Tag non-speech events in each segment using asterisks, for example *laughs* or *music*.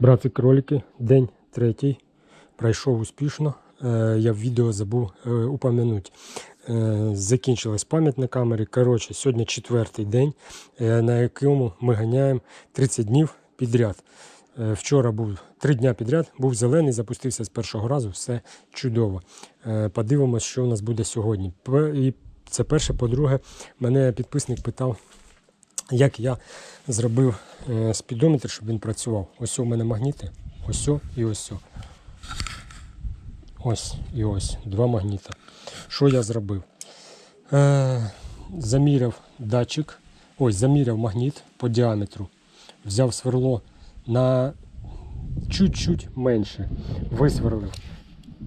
Братці кролики, день третій. Пройшов успішно. Е, Я в відео забув е, упомянути. Е, Закінчилась пам'ять на камері. Коротше, сьогодні четвертий день, на якому ми ганяємо 30 днів підряд. Вчора був три дня підряд, був зелений, запустився з першого разу, все чудово. Подивимось, що у нас буде сьогодні. І це перше. По-друге, мене підписник питав, як я зробив е, спідометр, щоб він працював. Ось у мене магніти, ось і ось. Ось і ось. Два магніта. Що я зробив? Е, заміряв датчик, ось, заміряв магніт по діаметру. Взяв сверло на чуть-чуть менше. Висверлив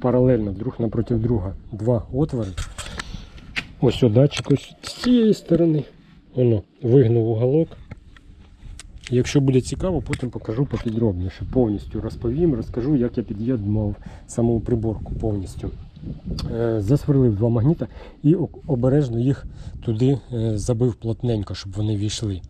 паралельно друг напроти друга два отвори. Ось датчик ось з цієї сторони. Воно вигнув уголок. Якщо буде цікаво, потім покажу попідробніше. Повністю розповім, розкажу, як я під'єднував саму приборку повністю. Е, Засверлив два магніта і обережно їх туди е, забив плотненько, щоб вони війшли.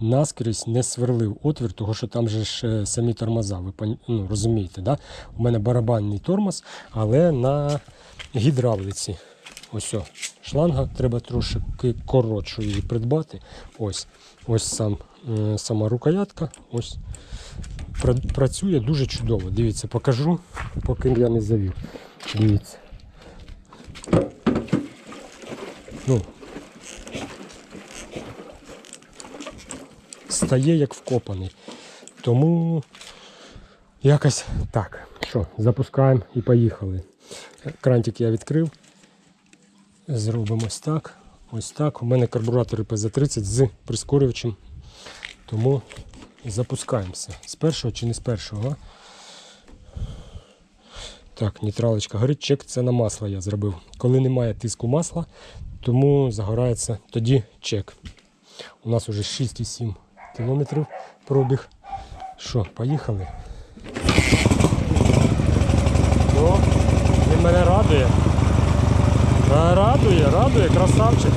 Наскрізь не сверлив отвір, тому що там же ж е, самі тормоза, ви ну, розумієте, да? у мене барабанний тормоз, але на гідравлиці. Ось шланга, треба трошки коротшу її придбати. Ось, ось сам, е, сама рукоятка. Ось. Працює дуже чудово. Дивіться, покажу, поки я не завів. Дивіться. Ну, стає як вкопаний. Тому якось так. Що, запускаємо і поїхали. Крантик я відкрив. Зробимо ось так. Ось так. У мене карбуратор ПЗ-30 з прискорювачем. Тому запускаємося. З першого чи не з першого? Так, нейтралочка горить. Чек це на масло я зробив. Коли немає тиску масла, тому загорається тоді чек. У нас вже 6,7 кілометрів пробіг. Що, поїхали? О, він мене радує. Та Радує, радує, красавчик.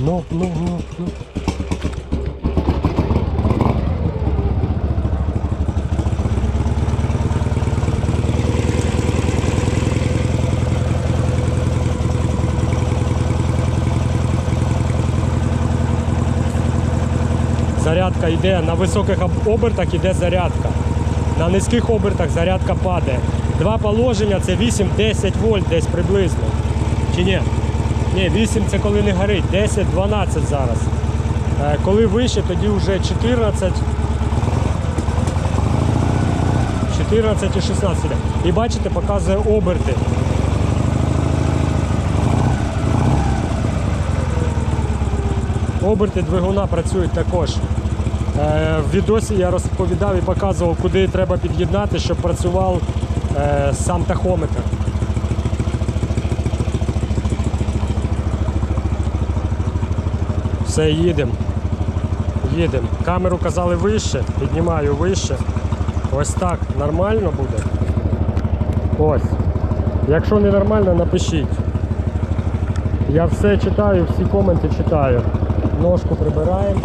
Ну, ну, ну, ну. Зарядка йде на високих обертах йде зарядка. На низьких обертах зарядка падає. Два положення це 8-10 вольт десь приблизно. Чи ні? Ні, 8 це коли не горить, 10-12 зараз. Е, Коли вище, тоді вже 14. 14 і 16. І бачите, показує оберти. Оберти двигуна працюють також. Е, В відосі я розповідав і показував, куди треба під'єднати, щоб працював е, сам тахометр. Все, їдемо. Їдемо. Камеру казали вище, піднімаю вище. Ось так. Нормально буде. Ось. Якщо не нормально, напишіть. Я все читаю, всі коменти читаю. Ножку прибираємо.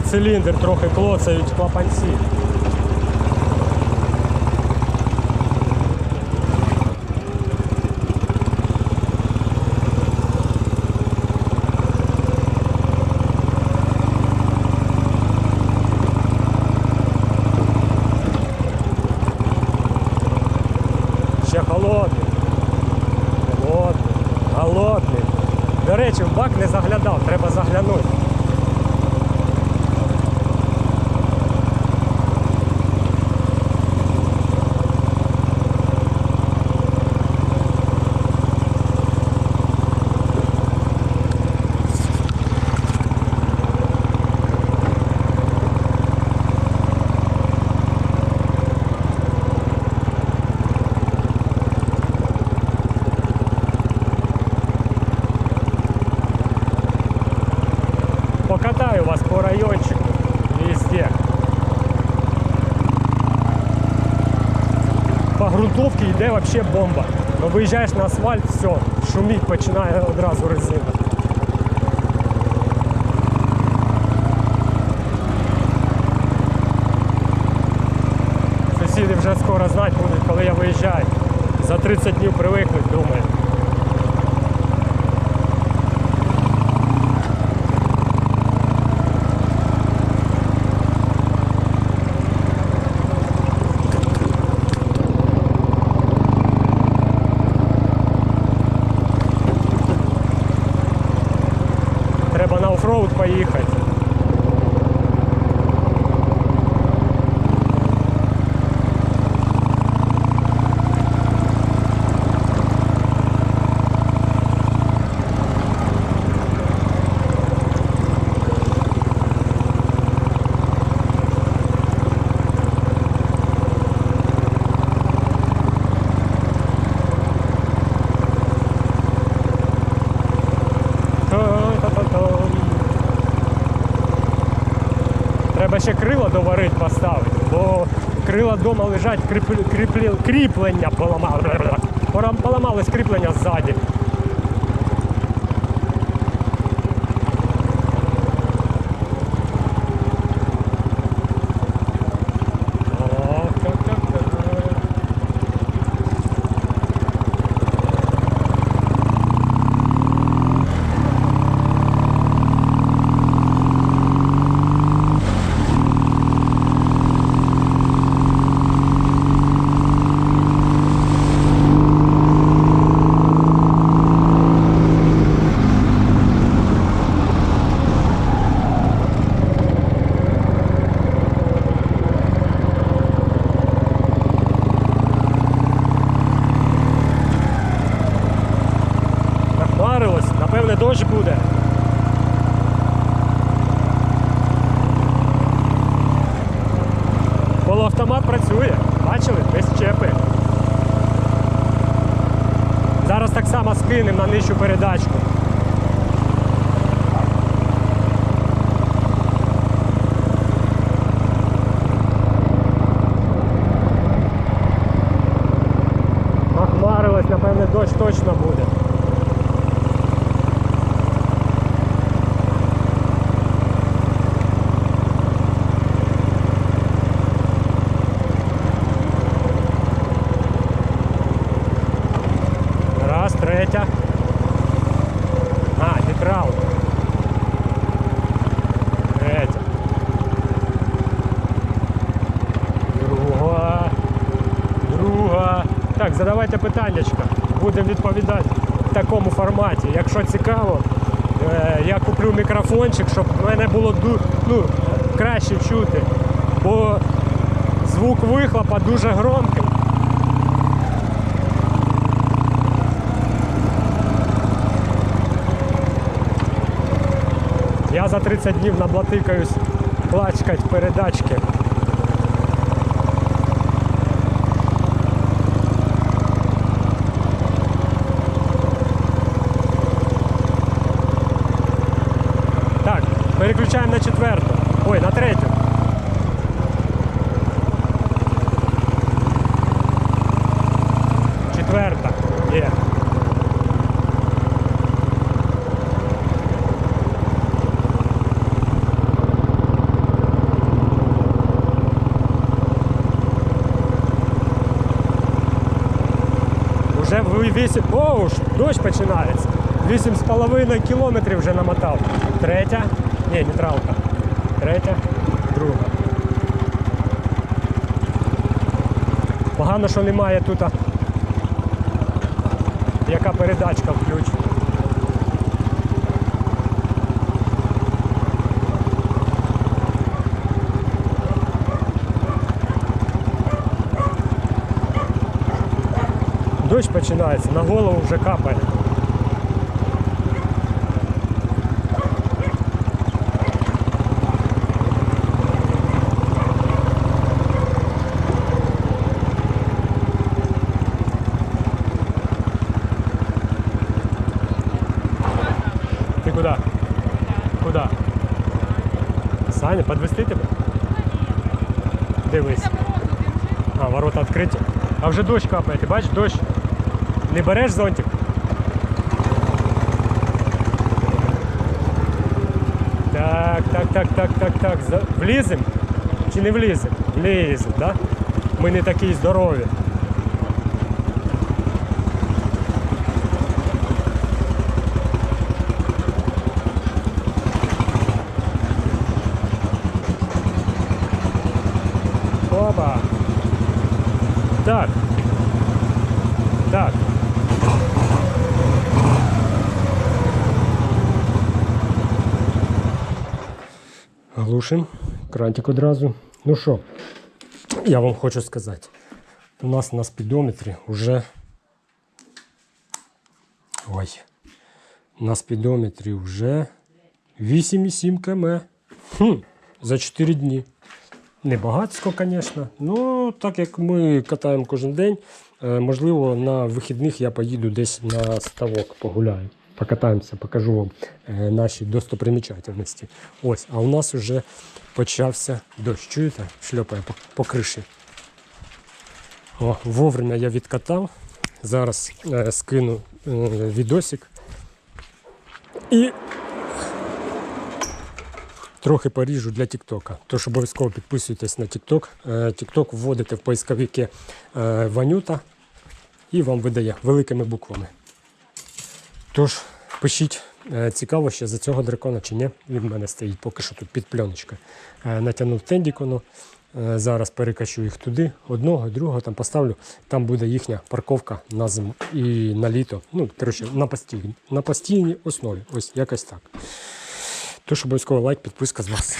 Циліндр трохи клоцають клапанці. Йде взагалі бомба. Ну виїжджаєш на асфальт, все, шуміть починає одразу резина. Сусіди вже скоро знати будуть, коли я виїжджаю. За 30 днів привикнуть, думаю. Треба на ще крила доварити поставити, бо крила вдома лежать, кріплі, кріплі, кріплення поламали. *laughs* Поламалось кріплення ззаді. О, та-та-та. Нахмарилось, напевне, дощ буде. Полуавтомат працює, бачили? Без чепи. Зараз так само скинемо на нижчу передачку. 23. А, відрал. Третя. Друга. Друга. Так, задавайте питання. Будемо відповідати в такому форматі. Якщо цікаво, е, я куплю мікрофончик, щоб мене було ну, краще чути. Бо звук вихлопа дуже громкий. Я за 30 днів наблатикаюсь плачкать передачки. Так, переключаємо на четверту. Ой, на третю. Вже в 8. О, ж, дощ починається. 8,5 кілометрів вже намотав. Третя. Ні, нейтралка. Третя, друга. Погано, що немає тут. Яка передачка включена. Дощ починається, на голову вже капає. Ти куди? Куди? Саня, підвести тебе? Дивись. А, ворота відкриті. А вже дощ капає, ти бачиш дощ? Не береш зонтик? Так, так, так, так, так, так. Влізем чи не влізем? Влізем, так? Да? Ми не такі здорові. Опа. Так. Так. Глушим. Крантик одразу. Ну що, я вам хочу сказати. У нас на спідометрі вже. Ой. На спідометрі вже 8,7 км. Хм, за 4 дні. Не багатсько, звісно. Ну, так як ми катаємо кожен день, е, можливо, на вихідних я поїду десь на ставок погуляю. Покатаємося, покажу вам е, наші достопримічательності. Ось, а у нас вже почався дощ. Чуєте? Шльопає по, по криші. О, вовремя я відкатав. Зараз е, скину е, відосик. І трохи поріжу для Тіктока. Тож обов'язково підписуйтесь на Тікток. Тікток вводите в поисковики е, Ванюта і вам видає великими буквами. Тож, пишіть, е, цікаво ще за цього дракона чи ні. Він в мене стоїть поки що тут під пленочкою. Е, Натягнув тендікону. Е, Зараз перекачу їх туди, одного, другого там поставлю. Там буде їхня парковка на зиму і на літо. Ну, коротше, на постійній, на постійній основі. Ось якось так. Тож обов'язково лайк, підписка з вас.